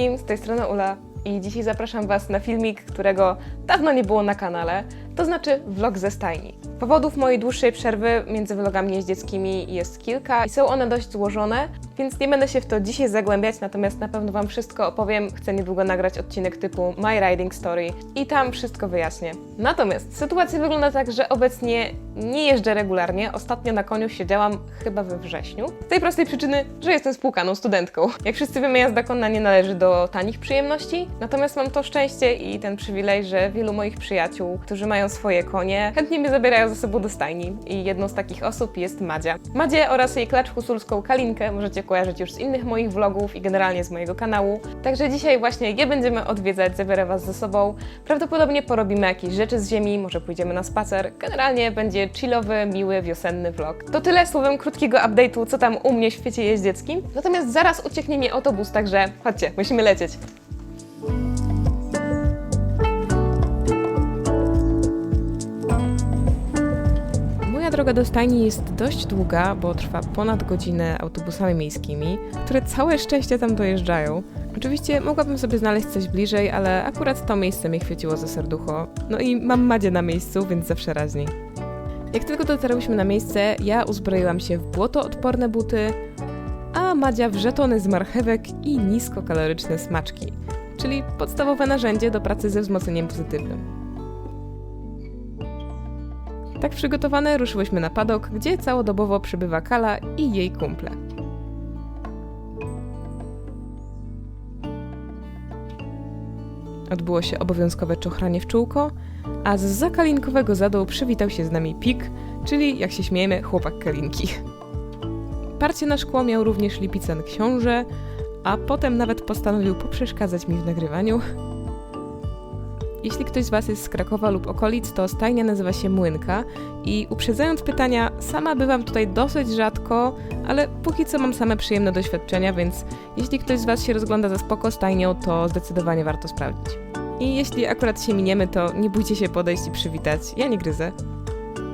Wszystkim, z tej strony Ula i dzisiaj zapraszam Was na filmik, którego dawno nie było na kanale, to znaczy vlog ze stajni. Powodów mojej dłuższej przerwy między vlogami jeździeckimi jest kilka i są one dość złożone, więc nie będę się w to dzisiaj zagłębiać, natomiast na pewno Wam wszystko opowiem. Chcę niedługo nagrać odcinek typu My Riding Story i tam wszystko wyjaśnię. Natomiast sytuacja wygląda tak, że obecnie nie jeżdżę regularnie. Ostatnio na koniu siedziałam chyba we wrześniu. Z tej prostej przyczyny, że jestem spłukaną studentką. Jak wszyscy wiemy, jazda konna nie należy do tanich przyjemności, natomiast mam to szczęście i ten przywilej, że wielu moich przyjaciół, którzy mają swoje konie, chętnie mnie zabierają ze sobą do stajni. I jedną z takich osób jest Madzia. Madzie oraz jej klacz husulską Kalinkę możecie kojarzyć już z innych moich vlogów i generalnie z mojego kanału. Także dzisiaj właśnie je będziemy odwiedzać, zabiorę Was ze sobą. Prawdopodobnie porobimy jakieś rzeczy z ziemi, może pójdziemy na spacer. Generalnie będzie chillowy, miły, wiosenny vlog. To tyle słowem krótkiego update'u, co tam u mnie w świecie jeździeckim. Natomiast zaraz ucieknie mi autobus, także chodźcie, musimy lecieć. Droga do stajni jest dość długa, bo trwa ponad godzinę autobusami miejskimi, które całe szczęście tam dojeżdżają. Oczywiście mogłabym sobie znaleźć coś bliżej, ale akurat to miejsce mnie chwyciło za serducho. No i mam Madzie na miejscu, więc zawsze raźniej. Jak tylko dotarłyśmy na miejsce, ja uzbroiłam się w błotoodporne buty, a Madzia w żetony z marchewek i niskokaloryczne smaczki, czyli podstawowe narzędzie do pracy ze wzmocnieniem pozytywnym. Tak przygotowane ruszyłyśmy na padok, gdzie całodobowo przybywa Kala i jej kumple. Odbyło się obowiązkowe czochranie w czółko, a z zakalinkowego zadu przywitał się z nami Pik, czyli jak się śmiejemy, chłopak Kalinki. Parcie na szkło miał również Lipicen książę, a potem nawet postanowił poprzeszkadzać mi w nagrywaniu. Jeśli ktoś z Was jest z Krakowa lub okolic, to stajnia nazywa się Młynka i uprzedzając pytania, sama bywam tutaj dosyć rzadko, ale póki co mam same przyjemne doświadczenia, więc jeśli ktoś z Was się rozgląda za spoko stajnią, to zdecydowanie warto sprawdzić. I jeśli akurat się miniemy, to nie bójcie się podejść i przywitać, ja nie gryzę.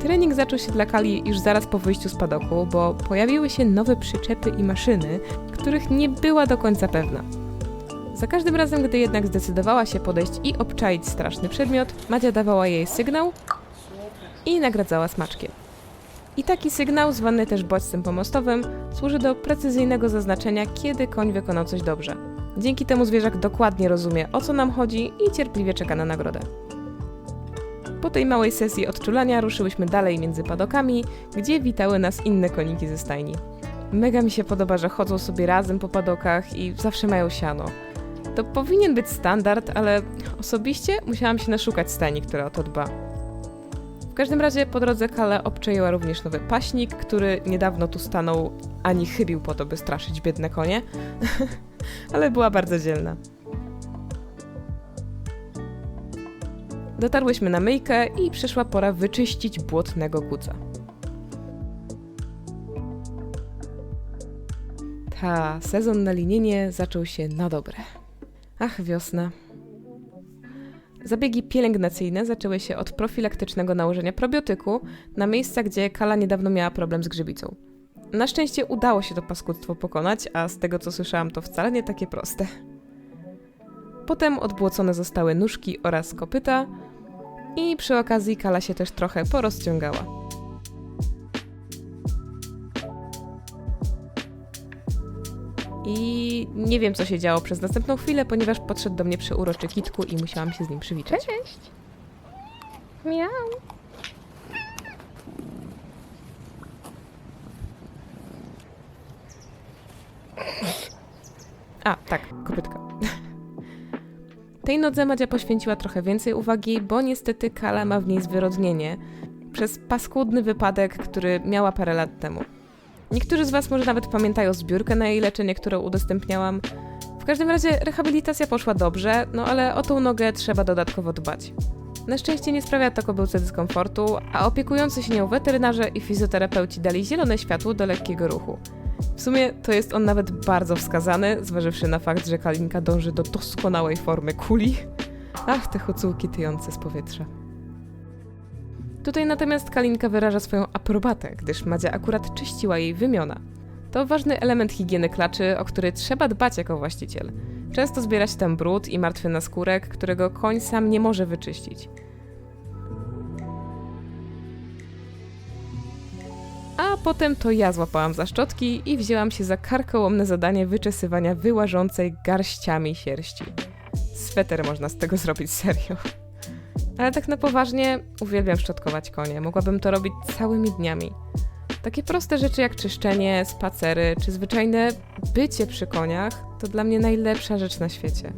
Trening zaczął się dla Kali już zaraz po wyjściu z padoku, bo pojawiły się nowe przyczepy i maszyny, których nie była do końca pewna. Za każdym razem, gdy jednak zdecydowała się podejść i obczaić straszny przedmiot, Madzia dawała jej sygnał i nagradzała smaczkiem. I taki sygnał, zwany też bodźcem pomostowym, służy do precyzyjnego zaznaczenia, kiedy koń wykonał coś dobrze. Dzięki temu zwierzak dokładnie rozumie, o co nam chodzi i cierpliwie czeka na nagrodę. Po tej małej sesji odczulania ruszyłyśmy dalej między padokami, gdzie witały nas inne koniki ze stajni. Mega mi się podoba, że chodzą sobie razem po padokach i zawsze mają siano. To powinien być standard, ale osobiście musiałam się naszukać stajni, która o to dba. W każdym razie po drodze Kale obczaiła również nowy paśnik, który niedawno tu stanął, ani chybił po to, by straszyć biedne konie, ale była bardzo dzielna. Dotarłyśmy na myjkę i przyszła pora wyczyścić błotnego kuca. Ta, sezon na linienie zaczął się na dobre. Ach, wiosna. Zabiegi pielęgnacyjne zaczęły się od profilaktycznego nałożenia probiotyku na miejsca, gdzie Kala niedawno miała problem z grzybicą. Na szczęście udało się to paskudztwo pokonać, a z tego co słyszałam, to wcale nie takie proste. Potem odbłocone zostały nóżki oraz kopyta i przy okazji Kala się też trochę porozciągała. I nie wiem, co się działo przez następną chwilę, ponieważ podszedł do mnie przeuroczy kitku i musiałam się z nim przywitać. Cześć. Miau. A, tak, kopytka. Tej nodze Madzia poświęciła trochę więcej uwagi, bo niestety Kala ma w niej zwyrodnienie przez paskudny wypadek, który miała parę lat temu. Niektórzy z Was może nawet pamiętają zbiórkę na jej leczenie, którą udostępniałam. W każdym razie rehabilitacja poszła dobrze, no ale o tą nogę trzeba dodatkowo dbać. Na szczęście nie sprawia to kobylce dyskomfortu, a opiekujący się nią weterynarze i fizjoterapeuci dali zielone światło do lekkiego ruchu. W sumie to jest on nawet bardzo wskazany, zważywszy na fakt, że Kalinka dąży do doskonałej formy kuli. Ach, te hucułki tyjące z powietrza. Tutaj natomiast Kalinka wyraża swoją aprobatę, gdyż Madzia akurat czyściła jej wymiona. To ważny element higieny klaczy, o który trzeba dbać jako właściciel. Często zbiera się tam brud i martwy naskórek, którego koń sam nie może wyczyścić. A potem to ja złapałam za szczotki i wzięłam się za karkołomne zadanie wyczesywania wyłażącej garściami sierści. Sweter można z tego zrobić serio. Ale tak na poważnie, uwielbiam szczotkować konie. Mogłabym to robić całymi dniami. Takie proste rzeczy jak czyszczenie, spacery czy zwyczajne bycie przy koniach to dla mnie najlepsza rzecz na świecie.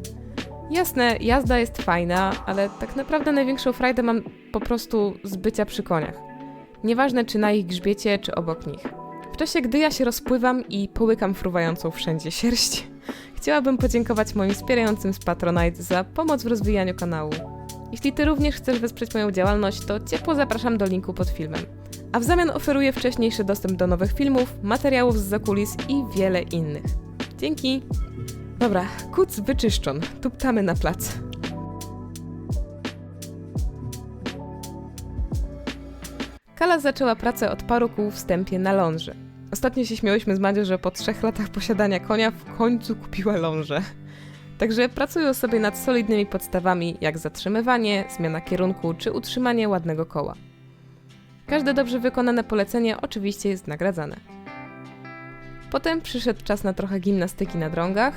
Jasne, jazda jest fajna, ale tak naprawdę największą frajdę mam po prostu z bycia przy koniach. Nieważne czy na ich grzbiecie, czy obok nich. W czasie, gdy ja się rozpływam i połykam fruwającą wszędzie sierść, chciałabym podziękować moim wspierającym z Patronite za pomoc w rozwijaniu kanału. Jeśli Ty również chcesz wesprzeć moją działalność, to ciepło zapraszam do linku pod filmem. A w zamian oferuję wcześniejszy dostęp do nowych filmów, materiałów z zakulis i wiele innych. Dzięki! Dobra, kuc wyczyszczon, tuptamy na plac. Kala zaczęła pracę od paru kół w stępie na ląży. Ostatnio się śmiałyśmy z Madzią, że po trzech latach posiadania konia w końcu kupiła lążę. Także pracują sobie nad solidnymi podstawami, jak zatrzymywanie, zmiana kierunku czy utrzymanie ładnego koła. Każde dobrze wykonane polecenie oczywiście jest nagradzane. Potem przyszedł czas na trochę gimnastyki na drągach.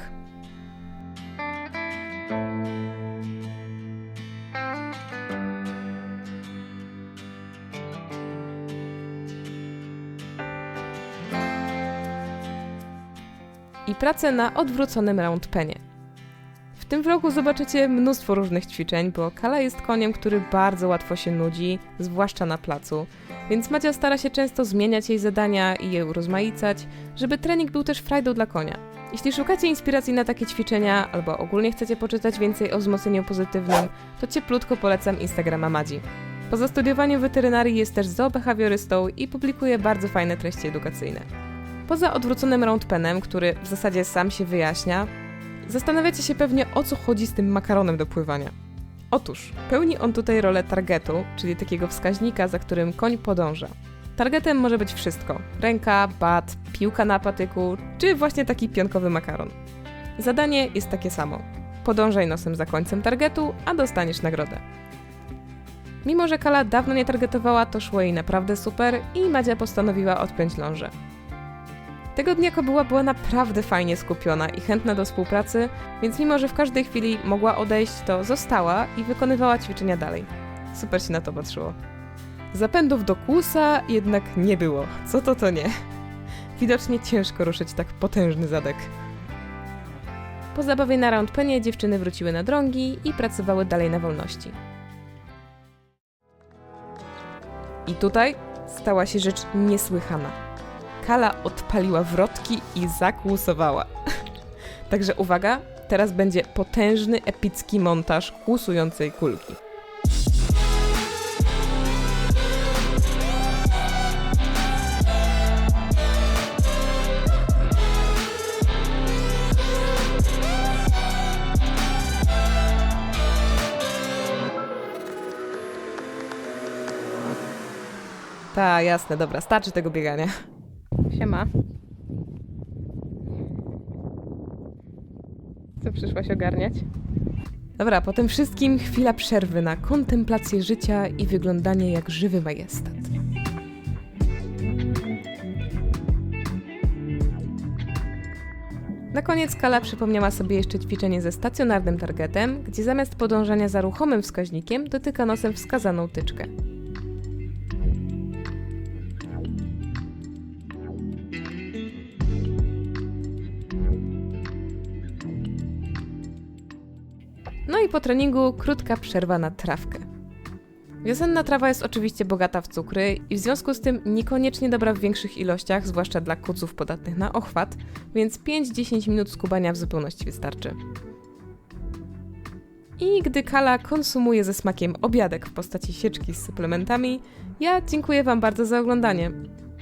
I pracę na odwróconym round penie. W tym vlogu zobaczycie mnóstwo różnych ćwiczeń, bo Kala jest koniem, który bardzo łatwo się nudzi, zwłaszcza na placu, więc Madzia stara się często zmieniać jej zadania i je urozmaicać, żeby trening był też frajdą dla konia. Jeśli szukacie inspiracji na takie ćwiczenia, albo ogólnie chcecie poczytać więcej o wzmocnieniu pozytywnym, to cieplutko polecam Instagrama Madzi. Po zastudiowaniu weterynarii jest też zoobehawiorystą i publikuje bardzo fajne treści edukacyjne. Poza odwróconym roundpenem, który w zasadzie sam się wyjaśnia, Zastanawiacie się pewnie o co chodzi z tym makaronem do pływania. Otóż, pełni on tutaj rolę targetu, czyli takiego wskaźnika, za którym koń podąża. Targetem może być wszystko: ręka, bat, piłka na patyku, czy właśnie taki pionkowy makaron. Zadanie jest takie samo. Podążaj nosem za końcem targetu, a dostaniesz nagrodę. Mimo, że Kala dawno nie targetowała, to szło jej naprawdę super i Madzia postanowiła odpiąć lążę. Tego dnia kobyła była naprawdę fajnie skupiona i chętna do współpracy, więc mimo, że w każdej chwili mogła odejść, to została i wykonywała ćwiczenia dalej. Super się na to patrzyło. Zapędów do kłusa jednak nie było. Co to to nie? Widocznie ciężko ruszyć tak potężny zadek. Po zabawie na roundpenie dziewczyny wróciły na drągi i pracowały dalej na wolności. I tutaj stała się rzecz niesłychana. Kala odpaliła wrotki i zakłusowała. Także uwaga, teraz będzie potężny, epicki montaż kłusującej kulki. Ta, jasne, dobra, starczy tego biegania. Siema. Co przyszłaś ogarniać? Dobra, po tym wszystkim chwila przerwy na kontemplację życia i wyglądanie jak żywy majestat. Na koniec Kala przypomniała sobie jeszcze ćwiczenie ze stacjonarnym targetem, gdzie zamiast podążania za ruchomym wskaźnikiem dotyka nosem wskazaną tyczkę. I po treningu krótka przerwa na trawkę. Wiosenna trawa jest oczywiście bogata w cukry i w związku z tym niekoniecznie dobra w większych ilościach, zwłaszcza dla kuców podatnych na ochwat, więc 5-10 minut skubania w zupełności wystarczy. I gdy Kala konsumuje ze smakiem obiadek w postaci sieczki z suplementami, ja dziękuję Wam bardzo za oglądanie.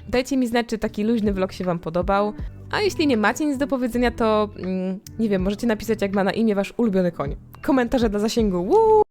Dajcie mi znać, czy taki luźny vlog się Wam podobał, a jeśli nie macie nic do powiedzenia, to mm, nie wiem, możecie napisać jak ma na imię Wasz ulubiony koń. Komentarze dla zasięgu. Woo!